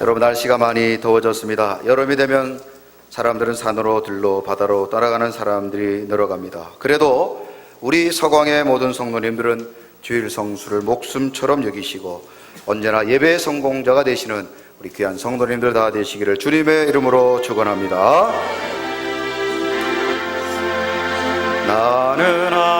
여러분 날씨가 많이 더워졌습니다. 여름이 되면 사람들은 산으로 들로 바다로 따라가는 사람들이 늘어갑니다. 그래도 우리 서광의 모든 성도님들은 주일 성수를 목숨처럼 여기시고 언제나 예배 성공자가 되시는 우리 귀한 성도님들 다 되시기를 주님의 이름으로 축원합니다. 나는 하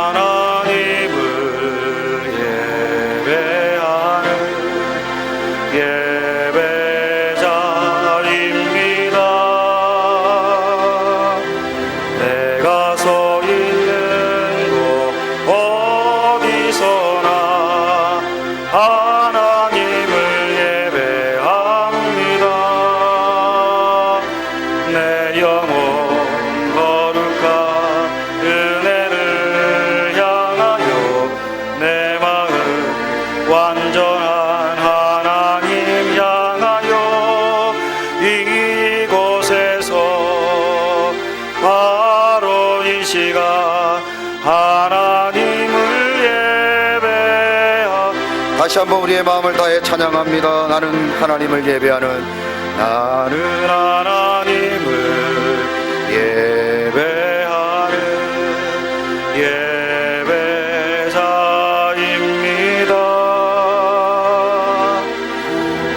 하나님을 예배하는 나는 하나님을 예배하는 예배자입니다.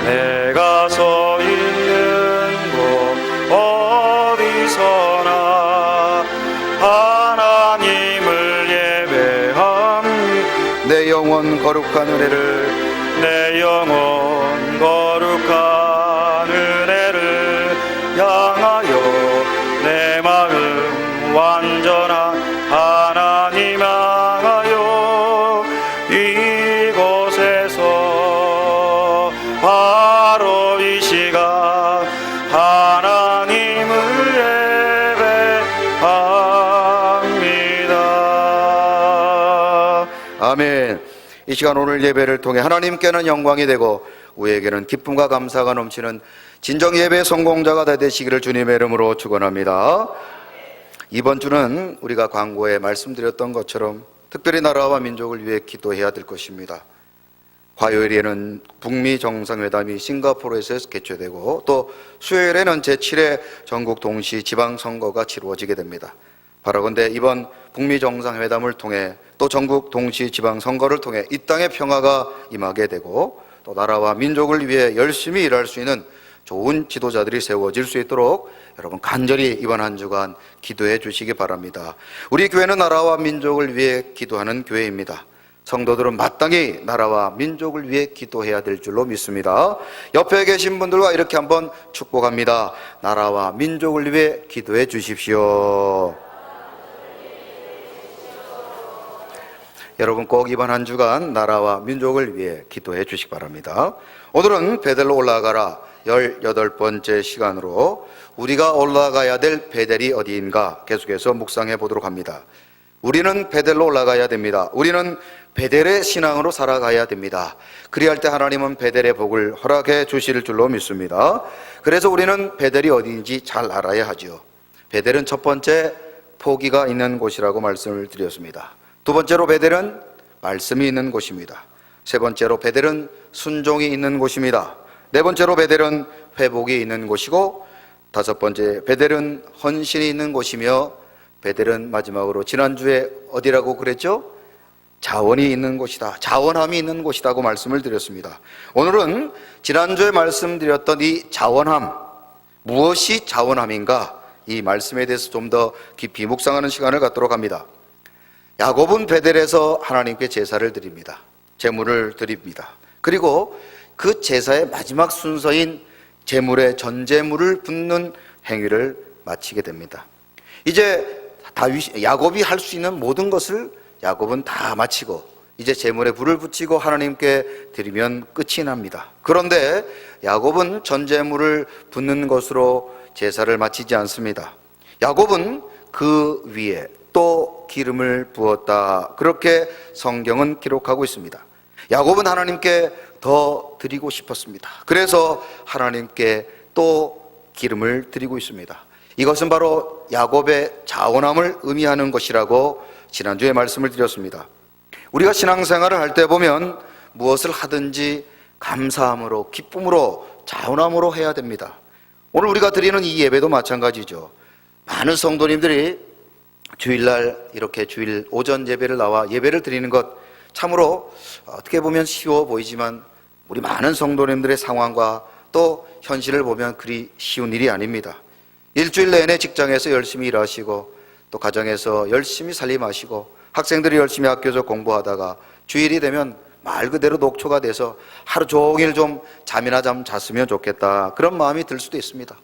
내가 서 있는 곳 어디서나 하나님을 예배합니다. 내 영혼 거룩한 은혜를 내 영혼 아멘. 이 시간 오늘 예배를 통해 하나님께는 영광이 되고 우리에게는 기쁨과 감사가 넘치는 진정 예배 성공자가 다 되시기를 주님의 이름으로 축원합니다. 이번 주는 우리가 광고에 말씀드렸던 것처럼 특별히 나라와 민족을 위해 기도해야 될 것입니다. 화요일에는 북미 정상회담이 싱가포르에서 개최되고 또 수요일에는 제7회 전국 동시 지방 선거가 치루어지게 됩니다. 바라건대 이번 북미 정상회담을 통해 또 전국 동시 지방 선거를 통해 이 땅의 평화가 임하게 되고 또 나라와 민족을 위해 열심히 일할 수 있는 좋은 지도자들이 세워질 수 있도록 여러분 간절히 이번 한 주간 기도해 주시기 바랍니다. 우리 교회는 나라와 민족을 위해 기도하는 교회입니다. 성도들은 마땅히 나라와 민족을 위해 기도해야 될 줄로 믿습니다. 옆에 계신 분들과 이렇게 한번 축복합니다. 나라와 민족을 위해 기도해 주십시오. 여러분 꼭 이번 한 주간 나라와 민족을 위해 기도해 주시기 바랍니다. 오늘은 베델로 올라가라 18번째 시간으로 우리가 올라가야 될 베델이 어디인가 계속해서 묵상해 보도록 합니다. 우리는 베델로 올라가야 됩니다. 우리는 베델의 신앙으로 살아가야 됩니다. 그리할 때 하나님은 베델의 복을 허락해 주실 줄로 믿습니다. 그래서 우리는 베델이 어디인지 잘 알아야 하죠. 베델은 첫 번째 포기가 있는 곳이라고 말씀을 드렸습니다. 두 번째로 베델은 말씀이 있는 곳입니다. 세 번째로 베델은 순종이 있는 곳입니다. 네 번째로 베델은 회복이 있는 곳이고 다섯 번째 베델은 헌신이 있는 곳이며 베델은 마지막으로 지난주에 어디라고 그랬죠? 자원이 있는 곳이다. 자원함이 있는 곳이라고 말씀을 드렸습니다. 오늘은 지난주에 말씀드렸던 이 자원함, 무엇이 자원함인가? 이 말씀에 대해서 좀 더 깊이 묵상하는 시간을 갖도록 합니다. 야곱은 베델에서 하나님께 제사를 드립니다. 제물을 드립니다. 그리고 그 제사의 마지막 순서인 제물의 전제물을 붓는 행위를 마치게 됩니다. 이제 다윗 야곱이 할 수 있는 모든 것을 야곱은 다 마치고 이제 제물에 불을 붙이고 하나님께 드리면 끝이 납니다. 그런데 야곱은 전제물을 붓는 것으로 제사를 마치지 않습니다. 야곱은 그 위에 또 기름을 부었다. 그렇게 성경은 기록하고 있습니다. 야곱은 하나님께 더 드리고 싶었습니다. 그래서 하나님께 또 기름을 드리고 있습니다. 이것은 바로 야곱의 자원함을 의미하는 것이라고 지난주에 말씀을 드렸습니다. 우리가 신앙생활을 할 때 보면 무엇을 하든지 감사함으로 기쁨으로 자원함으로 해야 됩니다. 오늘 우리가 드리는 이 예배도 마찬가지죠. 많은 성도님들이 주일날 이렇게 주일 오전 예배를 나와 예배를 드리는 것 참으로 어떻게 보면 쉬워 보이지만 우리 많은 성도님들의 상황과 또 현실을 보면 그리 쉬운 일이 아닙니다. 일주일 내내 직장에서 열심히 일하시고 또 가정에서 열심히 살림하시고 학생들이 열심히 학교에서 공부하다가 주일이 되면 말 그대로 녹초가 돼서 하루 종일 좀 잠이나 좀 잤으면 좋겠다 그런 마음이 들 수도 있습니다.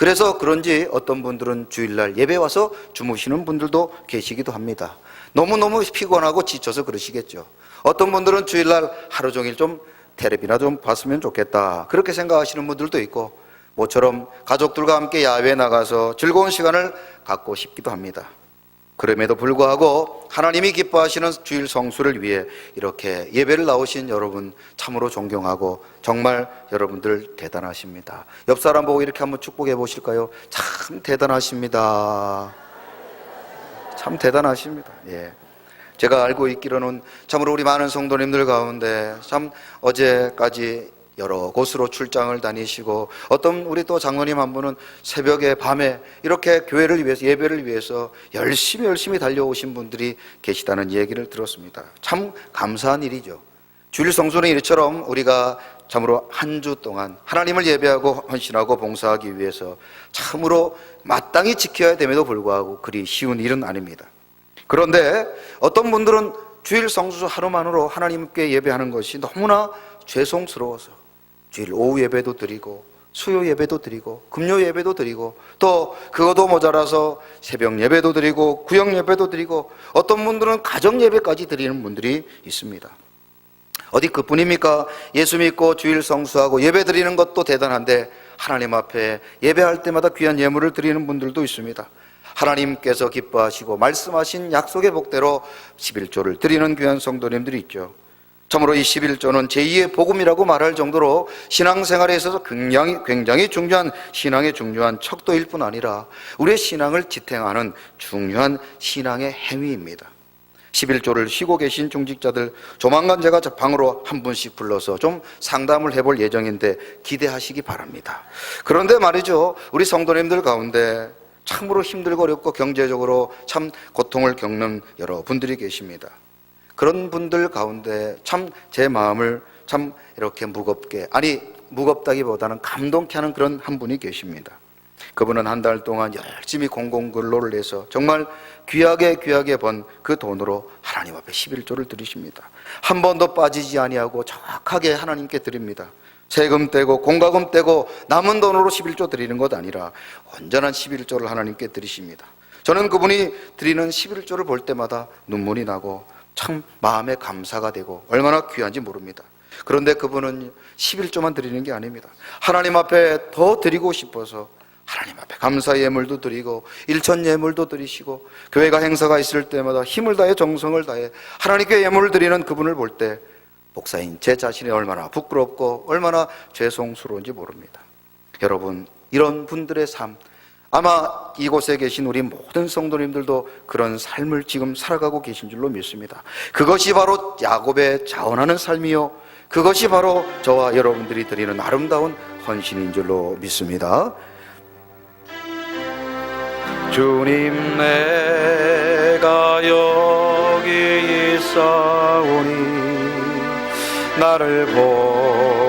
그래서 그런지 어떤 분들은 주일날 예배 와서 주무시는 분들도 계시기도 합니다. 너무너무 피곤하고 지쳐서 그러시겠죠. 어떤 분들은 주일날 하루 종일 좀 테레비나 좀 봤으면 좋겠다. 그렇게 생각하시는 분들도 있고, 모처럼 가족들과 함께 야외에 나가서 즐거운 시간을 갖고 싶기도 합니다. 그럼에도 불구하고 하나님이 기뻐하시는 주일 성수를 위해 이렇게 예배를 나오신 여러분 참으로 존경하고 정말 여러분들 대단하십니다. 옆 사람 보고 이렇게 한번 축복해 보실까요? 참 대단하십니다. 참 대단하십니다. 예. 제가 알고 있기로는 참으로 우리 많은 성도님들 가운데 참 어제까지 여러 곳으로 출장을 다니시고 어떤 우리 또 장로님 한 분은 새벽에 밤에 이렇게 교회를 위해서 예배를 위해서 열심히 열심히 달려오신 분들이 계시다는 얘기를 들었습니다. 참 감사한 일이죠. 주일 성수는 이처럼 우리가 참으로 한 주 동안 하나님을 예배하고 헌신하고 봉사하기 위해서 참으로 마땅히 지켜야 됨에도 불구하고 그리 쉬운 일은 아닙니다. 그런데 어떤 분들은 주일 성수 하루만으로 하나님께 예배하는 것이 너무나 죄송스러워서 주일 오후 예배도 드리고 수요 예배도 드리고 금요 예배도 드리고 또 그것도 모자라서 새벽 예배도 드리고 구역 예배도 드리고 어떤 분들은 가정 예배까지 드리는 분들이 있습니다. 어디 그뿐입니까? 예수 믿고 주일 성수하고 예배 드리는 것도 대단한데 하나님 앞에 예배할 때마다 귀한 예물을 드리는 분들도 있습니다. 하나님께서 기뻐하시고 말씀하신 약속의 복대로 11조를 드리는 귀한 성도님들이 있죠. 참으로 이 11조는 제2의 복음이라고 말할 정도로 신앙생활에 있어서 굉장히, 굉장히 중요한 신앙의 중요한 척도일 뿐 아니라 우리의 신앙을 지탱하는 중요한 신앙의 행위입니다. 11조를 쉬고 계신 중직자들 조만간 제가 저 방으로 한 분씩 불러서 좀 상담을 해볼 예정인데 기대하시기 바랍니다. 그런데 말이죠. 우리 성도님들 가운데 참으로 힘들고 어렵고 경제적으로 참 고통을 겪는 여러 분들이 계십니다. 그런 분들 가운데 참 제 마음을 참 이렇게 무겁게 아니 무겁다기보다는 감동케 하는 그런 한 분이 계십니다. 그분은 한 달 동안 열심히 공공근로를 해서 정말 귀하게 귀하게 번 그 돈으로 하나님 앞에 11조를 드리십니다. 한 번도 빠지지 아니하고 정확하게 하나님께 드립니다. 세금 떼고 공과금 떼고 남은 돈으로 11조 드리는 것 아니라 온전한 11조를 하나님께 드리십니다. 저는 그분이 드리는 11조를 볼 때마다 눈물이 나고 참 마음에 감사가 되고 얼마나 귀한지 모릅니다. 그런데 그분은 11조만 드리는 게 아닙니다. 하나님 앞에 더 드리고 싶어서 하나님 앞에 감사 예물도 드리고 일천 예물도 드리시고 교회가 행사가 있을 때마다 힘을 다해 정성을 다해 하나님께 예물을 드리는 그분을 볼 때 목사인 제 자신이 얼마나 부끄럽고 얼마나 죄송스러운지 모릅니다. 여러분 이런 분들의 삶 아마 이곳에 계신 우리 모든 성도님들도 그런 삶을 지금 살아가고 계신 줄로 믿습니다. 그것이 바로 야곱의 자원하는 삶이요. 그것이 바로 저와 여러분들이 드리는 아름다운 헌신인 줄로 믿습니다. 주님 내가 여기 있사오니 나를 보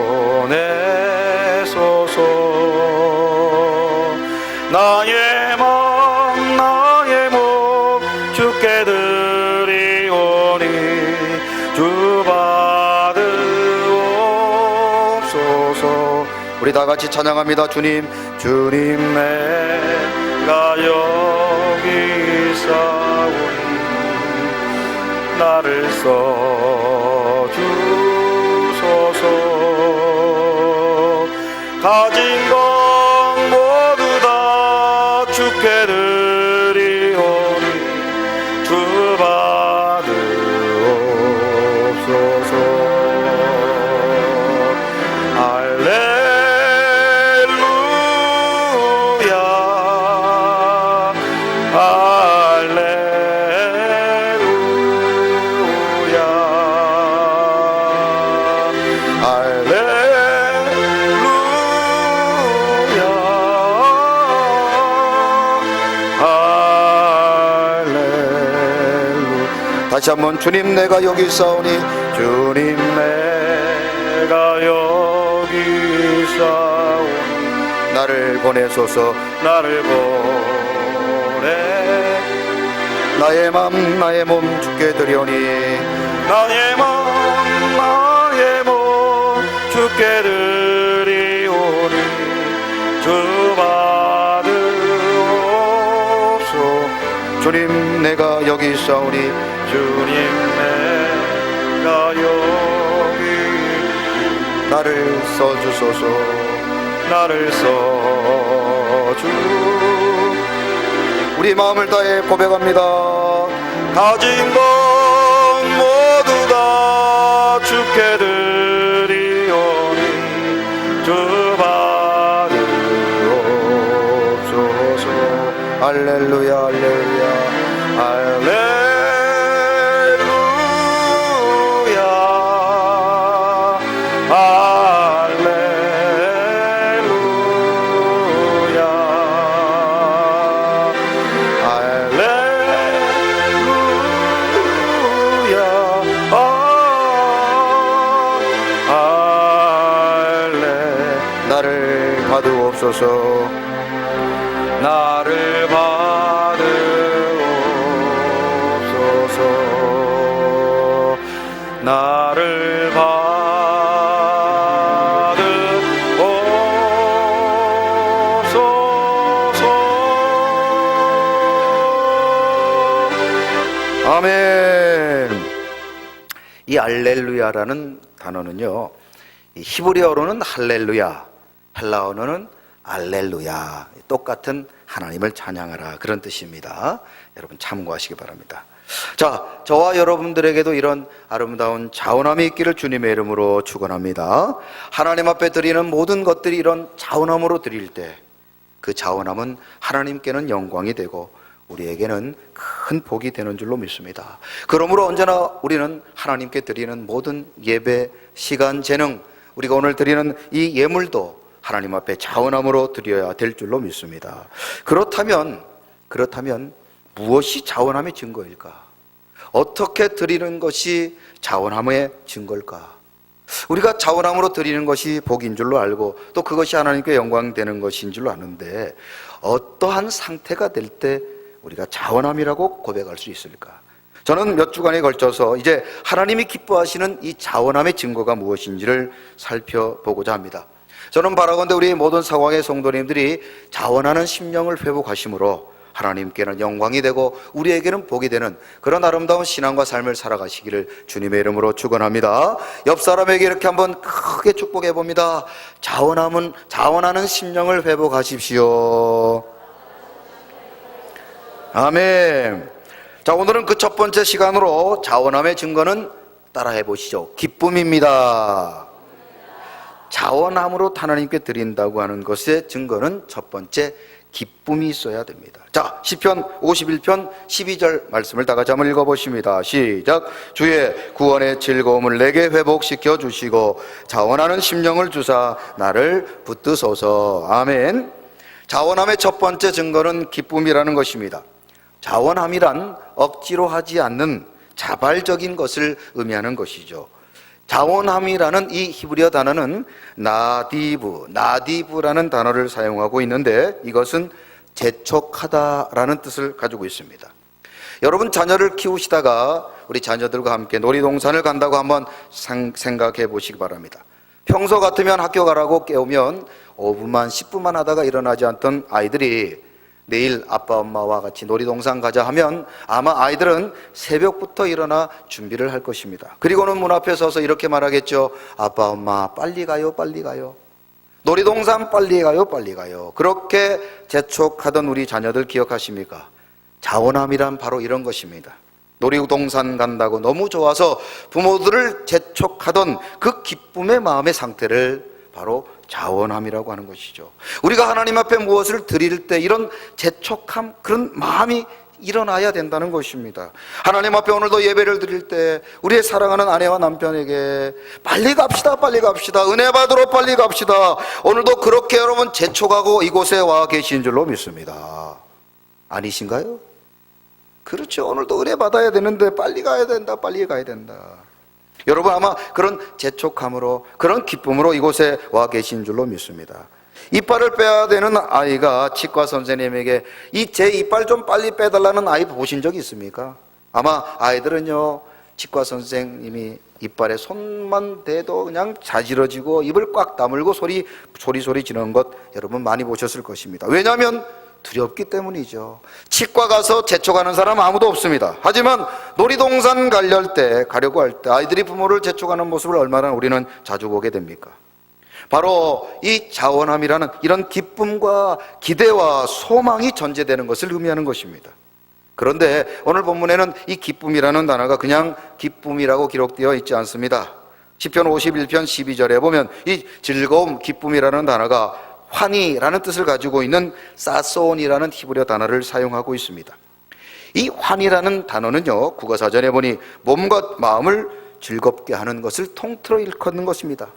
같이 찬양합니다. 주님 주님 내가 여기 있사오니 나를 써 주소서. 가진 것 다시 한번 주님 내가 여기 있사오니. 주님 내가 여기 있사오니. 나를 보내소서. 나를 보내. 나의 맘 나의 몸 주께 드려니. 나의 몸 나의 몸 주께 드리오니. 주 받으옵소 주님 내가 여기 있사오니 주님 내가 여기 나를 써주소서. 나를 써주. 우리 마음을 다해 고백합니다. 가진 것 나를 받으옵소서 나를 받으옵소서 나를 받으옵소서 아멘. 이 알렐루야라는 단어는요. 이 히브리어로는 할렐루야, 헬라어로는 알렐루야. 똑같은 하나님을 찬양하라 그런 뜻입니다. 여러분 참고하시기 바랍니다. 자, 저와 여러분들에게도 이런 아름다운 자원함이 있기를 주님의 이름으로 축원합니다. 하나님 앞에 드리는 모든 것들이 이런 자원함으로 드릴 때 그 자원함은 하나님께는 영광이 되고 우리에게는 큰 복이 되는 줄로 믿습니다. 그러므로 언제나 우리는 하나님께 드리는 모든 예배, 시간, 재능, 우리가 오늘 드리는 이 예물도 하나님 앞에 자원함으로 드려야 될 줄로 믿습니다. 그렇다면, 그렇다면 무엇이 자원함의 증거일까? 어떻게 드리는 것이 자원함의 증거일까? 우리가 자원함으로 드리는 것이 복인 줄로 알고 또 그것이 하나님께 영광 되는 것인 줄로 아는데 어떠한 상태가 될 때 우리가 자원함이라고 고백할 수 있을까? 저는 몇 주간에 걸쳐서 이제 하나님이 기뻐하시는 이 자원함의 증거가 무엇인지를 살펴보고자 합니다. 저는 바라건대 우리 모든 상황의 성도님들이 자원하는 심령을 회복하심으로 하나님께는 영광이 되고 우리에게는 복이 되는 그런 아름다운 신앙과 삶을 살아가시기를 주님의 이름으로 축원합니다. 옆 사람에게 이렇게 한번 크게 축복해 봅니다. 자원함은 자원하는 심령을 회복하십시오. 아멘. 자, 오늘은 그 첫 번째 시간으로 자원함의 증거는 따라해 보시죠. 기쁨입니다. 자원함으로 하나님께 드린다고 하는 것의 증거는 첫 번째 기쁨이 있어야 됩니다. 자, 시편 51편 12절 말씀을 다 같이 한번 읽어 보십니다. 시작. 주의 구원의 즐거움을 내게 회복시켜 주시고 자원하는 심령을 주사 나를 붙드소서. 아멘. 자원함의 첫 번째 증거는 기쁨이라는 것입니다. 자원함이란 억지로 하지 않는 자발적인 것을 의미하는 것이죠. 자원함이라는 이 히브리어 단어는 나디브, 나디브라는 단어를 사용하고 있는데 이것은 재촉하다라는 뜻을 가지고 있습니다. 여러분 자녀를 키우시다가 우리 자녀들과 함께 놀이동산을 간다고 한번 상- 생각해 보시기 바랍니다. 평소 같으면 학교 가라고 깨우면 5분만 10분만 하다가 일어나지 않던 아이들이 내일 아빠 엄마와 같이 놀이동산 가자 하면 아마 아이들은 새벽부터 일어나 준비를 할 것입니다. 그리고는 문 앞에 서서 이렇게 말하겠죠. 아빠 엄마 빨리 가요 빨리 가요. 놀이동산 빨리 가요 빨리 가요. 그렇게 재촉하던 우리 자녀들 기억하십니까? 자원함이란 바로 이런 것입니다. 놀이동산 간다고 너무 좋아서 부모들을 재촉하던 그 기쁨의 마음의 상태를 바로 자원함이라고 하는 것이죠. 우리가 하나님 앞에 무엇을 드릴 때 이런 재촉함, 그런 마음이 일어나야 된다는 것입니다. 하나님 앞에 오늘도 예배를 드릴 때 우리의 사랑하는 아내와 남편에게 빨리 갑시다, 빨리 갑시다, 은혜 받으러 빨리 갑시다. 오늘도 그렇게 여러분 재촉하고 이곳에 와 계신 줄로 믿습니다. 아니신가요? 그렇죠. 오늘도 의뢰 받아야 되는데 빨리 가야 된다. 빨리 가야 된다. 여러분 아마 그런 재촉함으로 그런 기쁨으로 이곳에 와 계신 줄로 믿습니다. 이빨을 빼야 되는 아이가 치과 선생님에게 이 제 이빨 좀 빨리 빼달라는 아이 보신 적 있습니까? 아마 아이들은요 치과 선생님이 이빨에 손만 대도 그냥 자지러지고 입을 꽉 다물고 소리 소리 소리 지르는 것 여러분 많이 보셨을 것입니다. 왜냐하면 두렵기 때문이죠. 치과 가서 재촉하는 사람 아무도 없습니다. 하지만 놀이동산 가려할 때 가려고 할 때 아이들이 부모를 재촉하는 모습을 얼마나 우리는 자주 보게 됩니까? 바로 이 자원함이라는 이런 기쁨과 기대와 소망이 전제되는 것을 의미하는 것입니다. 그런데 오늘 본문에는 이 기쁨이라는 단어가 그냥 기쁨이라고 기록되어 있지 않습니다. 시편 51편 12절에 보면 이 즐거움, 기쁨이라는 단어가 환희라는 뜻을 가지고 있는 사소온이라는 히브리어 단어를 사용하고 있습니다. 이 환이라는 단어는요, 국어사전에 보니 몸과 마음을 즐겁게 하는 것을 통틀어 일컫는 것입니다.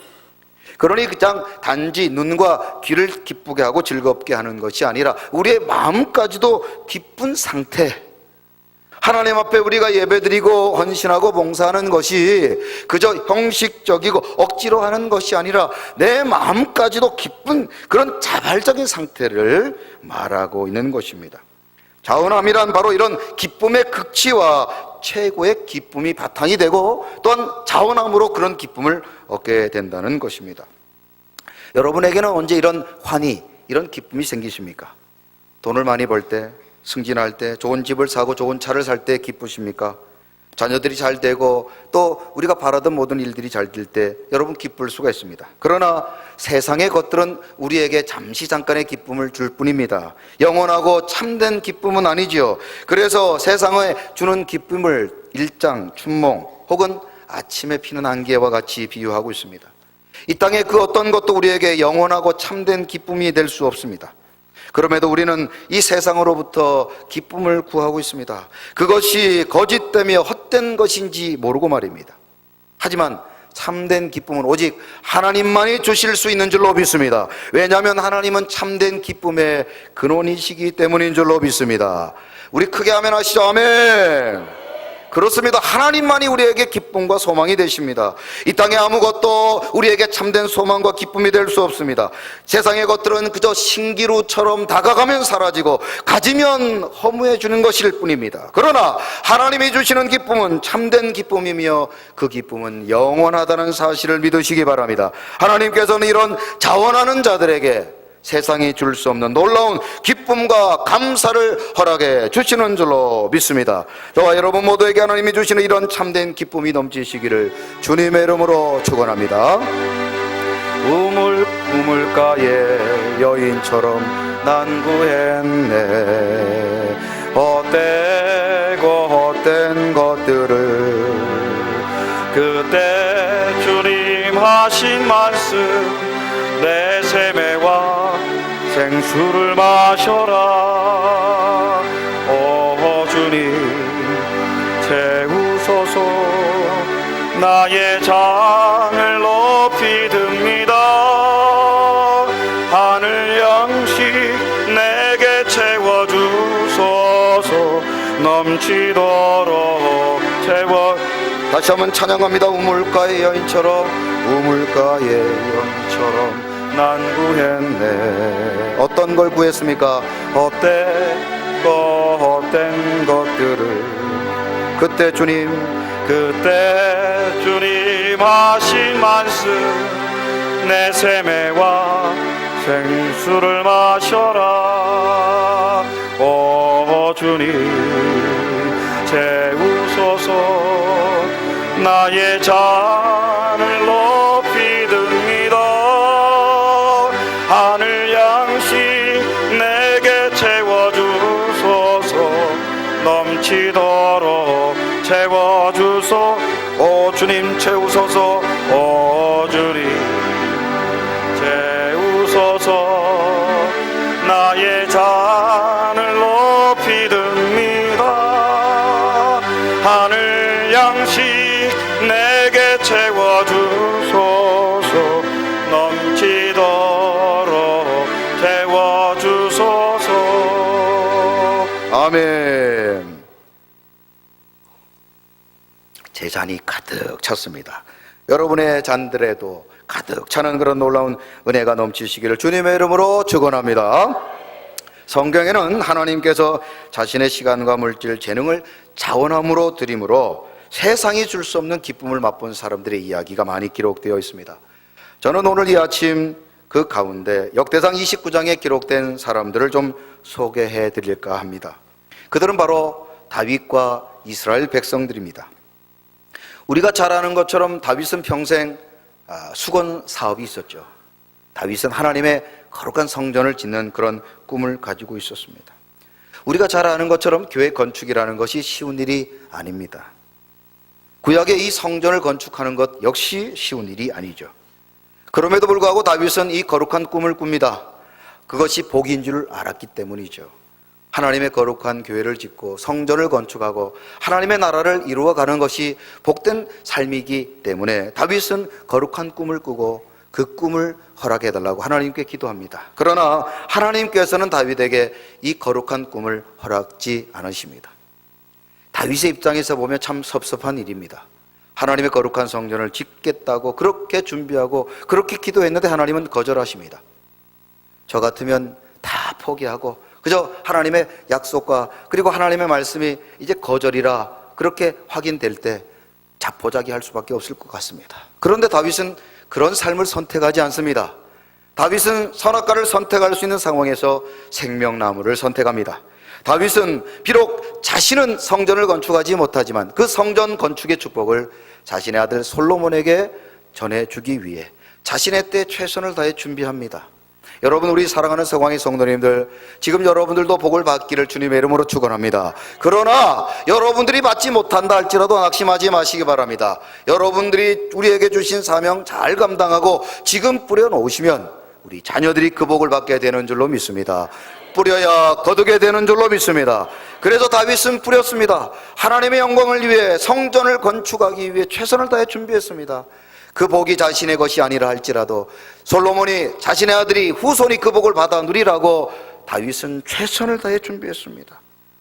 그러니 그냥 단지 눈과 귀를 기쁘게 하고 즐겁게 하는 것이 아니라 우리의 마음까지도 기쁜 상태. 하나님 앞에 우리가 예배드리고 헌신하고 봉사하는 것이 그저 형식적이고 억지로 하는 것이 아니라 내 마음까지도 기쁜 그런 자발적인 상태를 말하고 있는 것입니다. 자원함이란 바로 이런 기쁨의 극치와 최고의 기쁨이 바탕이 되고 또한 자원함으로 그런 기쁨을 얻게 된다는 것입니다. 여러분에게는 언제 이런 환희, 이런 기쁨이 생기십니까? 돈을 많이 벌 때, 승진할 때, 좋은 집을 사고 좋은 차를 살 때 기쁘십니까? 자녀들이 잘 되고 또 우리가 바라던 모든 일들이 잘 될 때 여러분 기쁠 수가 있습니다. 그러나 세상의 것들은 우리에게 잠시 잠깐의 기쁨을 줄 뿐입니다. 영원하고 참된 기쁨은 아니지요. 그래서 세상에 주는 기쁨을 일장, 춘몽 혹은 아침에 피는 안개와 같이 비유하고 있습니다. 이 땅의 그 어떤 것도 우리에게 영원하고 참된 기쁨이 될 수 없습니다. 그럼에도 우리는 이 세상으로부터 기쁨을 구하고 있습니다. 그것이 거짓되며 헛된 것인지 모르고 말입니다. 하지만 참된 기쁨은 오직 하나님만이 주실 수 있는 줄로 믿습니다. 왜냐하면 하나님은 참된 기쁨의 근원이시기 때문인 줄로 믿습니다. 우리 크게 하면 하시죠. 아멘. 그렇습니다. 하나님만이 우리에게 기쁨과 소망이 되십니다. 이 땅에 아무것도 우리에게 참된 소망과 기쁨이 될 수 없습니다. 세상의 것들은 그저 신기루처럼 다가가면 사라지고 가지면 허무해 주는 것일 뿐입니다. 그러나 하나님이 주시는 기쁨은 참된 기쁨이며 그 기쁨은 영원하다는 사실을 믿으시기 바랍니다. 하나님께서는 이런 자원하는 자들에게 세상이 줄 수 없는 놀라운 기쁨과 감사를 허락해 주시는 줄로 믿습니다. 저와 여러분 모두에게 하나님이 주시는 이런 참된 기쁨이 넘치시기를 주님의 이름으로 축원합니다. 우물 우물가의 여인처럼 난 구했네 헛되고 헛된 것들을 그때 주님 하신 말씀 내 생수를 마셔라. 오 주님 채우소서. 나의 장을 높이 듭니다. 하늘 양식 내게 채워주소서. 넘치도록 채워. 다시 한번 찬양합니다. 우물가의 여인처럼 우물가의 여인처럼 난 구했네. 어떤 걸 구했습니까? 헛되고 헛된 것들을 그때 주님 그때 주님 하신 말씀 내 세매와 생수를 마셔라 오 주님 채우소서 나의 잔 잔이 가득 찼습니다. 여러분의 잔들에도 가득 차는 그런 놀라운 은혜가 넘치시기를 주님의 이름으로 축원합니다. 성경에는 하나님께서 자신의 시간과 물질, 재능을 자원함으로 드림으로 세상이 줄 수 없는 기쁨을 맛본 사람들의 이야기가 많이 기록되어 있습니다. 저는 오늘 이 아침 그 가운데 역대상 29장에 기록된 사람들을 좀 소개해 드릴까 합니다. 그들은 바로 다윗과 이스라엘 백성들입니다. 우리가 잘 아는 것처럼 다윗은 평생 아, 수건 사업이 있었죠. 다윗은 하나님의 거룩한 성전을 짓는 그런 꿈을 가지고 있었습니다. 우리가 잘 아는 것처럼 교회 건축이라는 것이 쉬운 일이 아닙니다. 구약의 이 성전을 건축하는 것 역시 쉬운 일이 아니죠. 그럼에도 불구하고 다윗은 이 거룩한 꿈을 꿉니다. 그것이 복인 줄 알았기 때문이죠. 하나님의 거룩한 교회를 짓고 성전을 건축하고 하나님의 나라를 이루어가는 것이 복된 삶이기 때문에 다윗은 거룩한 꿈을 꾸고 그 꿈을 허락해 달라고 하나님께 기도합니다. 그러나 하나님께서는 다윗에게 이 거룩한 꿈을 허락지 않으십니다. 다윗의 입장에서 보면 참 섭섭한 일입니다. 하나님의 거룩한 성전을 짓겠다고 그렇게 준비하고 그렇게 기도했는데 하나님은 거절하십니다. 저 같으면 다 포기하고 그저 하나님의 약속과 그리고 하나님의 말씀이 이제 거절이라 그렇게 확인될 때 자포자기 할 수밖에 없을 것 같습니다. 그런데 다윗은 그런 삶을 선택하지 않습니다. 다윗은 선악과를 선택할 수 있는 상황에서 생명나무를 선택합니다. 다윗은 비록 자신은 성전을 건축하지 못하지만 그 성전 건축의 축복을 자신의 아들 솔로몬에게 전해주기 위해 자신의 때 최선을 다해 준비합니다. 여러분 우리 사랑하는 서광의 성도님들 지금 여러분들도 복을 받기를 주님의 이름으로 축원합니다. 그러나 여러분들이 받지 못한다 할지라도 낙심하지 마시기 바랍니다. 여러분들이 우리에게 주신 사명 잘 감당하고 지금 뿌려 놓으시면 우리 자녀들이 그 복을 받게 되는 줄로 믿습니다. 뿌려야 거두게 되는 줄로 믿습니다. 그래서 다윗은 뿌렸습니다. 하나님의 영광을 위해 성전을 건축하기 위해 최선을 다해 준비했습니다. 그 복이 자신의 것이 아니라 할지라도 솔로몬이 자신의 아들이 후손이 그 복을 받아 누리라고 다윗은 최선을 다해 준비했습니다.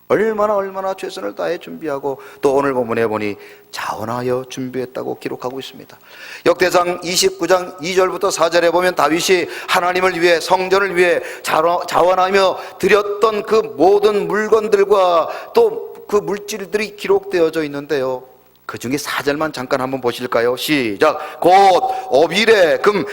얼마나 얼마나 최선을 다해 준비하고 또 오늘 본문에 보니 자원하여 준비했다고 기록하고 있습니다. 역대상 29장 2절부터 4절에 보면 다윗이 하나님을 위해 성전을 위해 자원- 자원하며 드렸던 그 모든 물건들과 또 그 물질들이 기록되어져 있는데요. 그 중에 4절만 잠깐 한번 보실까요? 시작. 곧 오빌에 금